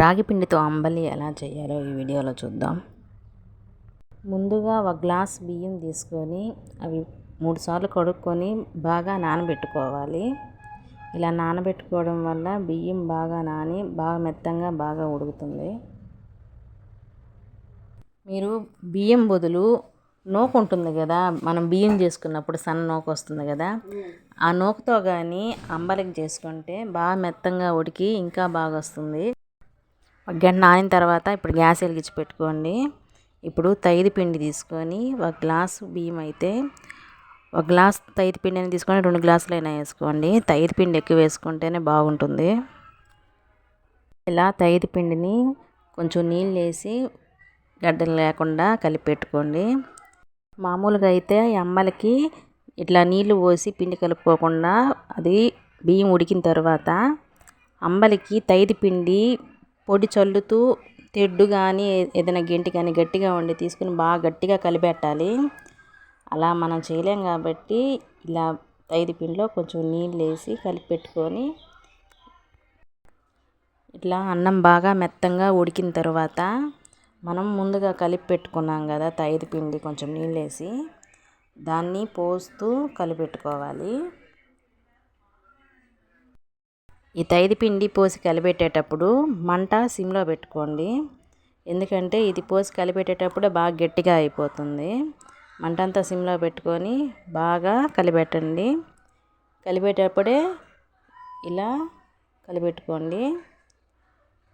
రాగి పిండితో అంబలి ఎలా చేయాలో ఈ వీడియోలో చూద్దాం. ముందుగా ఒక గ్లాస్ బియ్యం తీసుకొని అవి మూడు సార్లు కడుక్కొని బాగా నానబెట్టుకోవాలి. ఇలా నానబెట్టుకోవడం వల్ల బియ్యం బాగా నాని బాగా మెత్తంగా బాగా ఉడుకుతుంది. మీరు బియ్యం బదులు నూక ఉంటుంది కదా మనం బియ్యం చేసుకున్నప్పుడు సన్న నూక వస్తుంది కదా ఆ నూకతో కానీ అంబలికి చేసుకుంటే బాగా మెత్తంగా ఉడికి ఇంకా బాగా వస్తుంది. ఒక గంట నానిన తర్వాత ఇప్పుడు గ్యాస్ వెలిగించి పెట్టుకోండి. ఇప్పుడు తైది పిండి తీసుకొని ఒక గ్లాసు బియ్యం అయితే ఒక గ్లాస్ తైది పిండిని తీసుకొని రెండు గ్లాసులు అయినా వేసుకోండి. తైది పిండి ఎక్కువ వేసుకుంటేనే బాగుంటుంది. ఇలా తైది పిండిని కొంచెం నీళ్ళు వేసి గడ్డలు లేకుండా కలిపి పెట్టుకోండి. మామూలుగా అయితే అమ్మలకి ఇట్లా నీళ్ళు పోసి పిండి కలుపుకోకుండా అది బియ్యం ఉడికిన తర్వాత అంబలికి తైది పిండి పొడి చల్లుతూ తెడ్డు కానీ ఏదైనా గెంటి కానీ గట్టిగా ఉండి తీసుకుని బాగా గట్టిగా కలిపెట్టాలి. అలా మనం చేయలేం కాబట్టి ఇలా తైది పిండిలో కొంచెం నీళ్ళు వేసి కలిపి పెట్టుకొని ఇట్లా అన్నం బాగా మెత్తంగా ఉడికిన తర్వాత మనం ముందుగా కలిపి పెట్టుకున్నాం కదా తైదు పిండి కొంచెం నీళ్ళు వేసి దాన్ని పోస్తూ కలిపెట్టుకోవాలి. ఈ తైది పిండి పోసి కలిపెట్టేటప్పుడు మంట సిమ్లో పెట్టుకోండి. ఎందుకంటే ఇది పోసి కలిపెట్టేటప్పుడు బాగా గట్టిగా అయిపోతుంది. మంట అంతా సిమ్లో పెట్టుకొని బాగా కలిపెట్టండి. కలిపేటప్పుడే ఇలా కలిపెట్టుకోండి.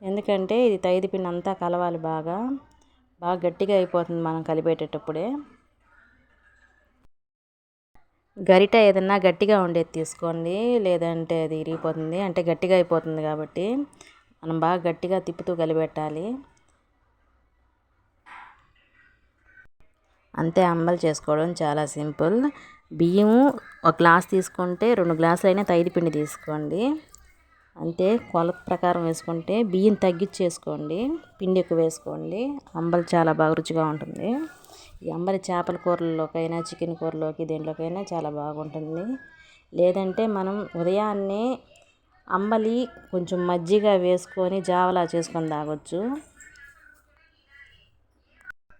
ఎందుకంటే ఇది తైది పిండి అంతా కలవాలి బాగా. బాగా గట్టిగా అయిపోతుంది మనం కలిపేటప్పుడే గరిట ఏదన్నా గట్టిగా ఉండేది తీసుకోండి. లేదంటే అది ఇరిగిపోతుంది. అంటే గట్టిగా అయిపోతుంది కాబట్టి మనం బాగా గట్టిగా తిప్పుతూ కలిపెట్టాలి. అంతే అంబలు చేసుకోవడం చాలా సింపుల్. బియ్యం ఒక గ్లాస్ తీసుకుంటే రెండు గ్లాసులు అయినా తైది పిండి తీసుకోండి. అంతే కొలత ప్రకారం వేసుకుంటే బియ్యం తగ్గించేసుకోండి. పిండి ఎక్కువ వేసుకోండి. అంబలు చాలా బాగా రుచిగా ఉంటుంది. అంబలి చేపల కూరల్లోకైనా చికెన్ కూరలోకి దేంట్లోకైనా చాలా బాగుంటుంది. లేదంటే మనం ఉదయాన్నే అంబలి కొంచెం మజ్జిగ వేసుకొని జావలా చేసుకొని తాగొచ్చు.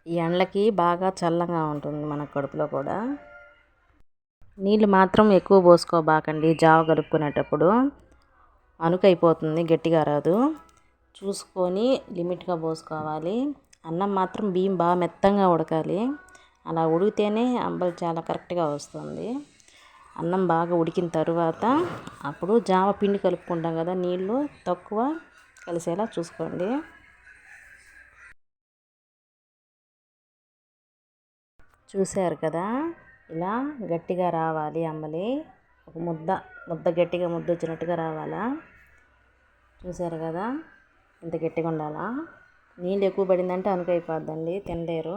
ఈ ఎండలకి బాగా చల్లగా ఉంటుంది మన కడుపులో కూడా. నీళ్ళు మాత్రం ఎక్కువ పోసుకోబాకండి జావ కలుపుకునేటప్పుడు. అనుకైపోతుంది గట్టిగా రాదు. చూసుకొని లిమిట్గా పోసుకోవాలి. అన్నం మాత్రం బియ్యం బాగా మెత్తంగా ఉడకాలి. అలా ఉడికితేనే అంబలి చాలా కరెక్ట్గా వస్తుంది. అన్నం బాగా ఉడికిన తర్వాత అప్పుడు జామ పిండి కలుపుకుంటాం కదా నీళ్ళు తక్కువ కలిసేలా చూసుకోండి. చూశారు కదా ఇలా గట్టిగా రావాలి అంబలి. ఒక ముద్ద ముద్ద గట్టిగా ముద్ద వచ్చినట్టుగా రావాలా? చూశారు కదా ఇంత గట్టిగా ఉండాలా? నీళ్ళు ఎక్కువ పడిందంటే అనుకైపోద్దండి తినలేరు.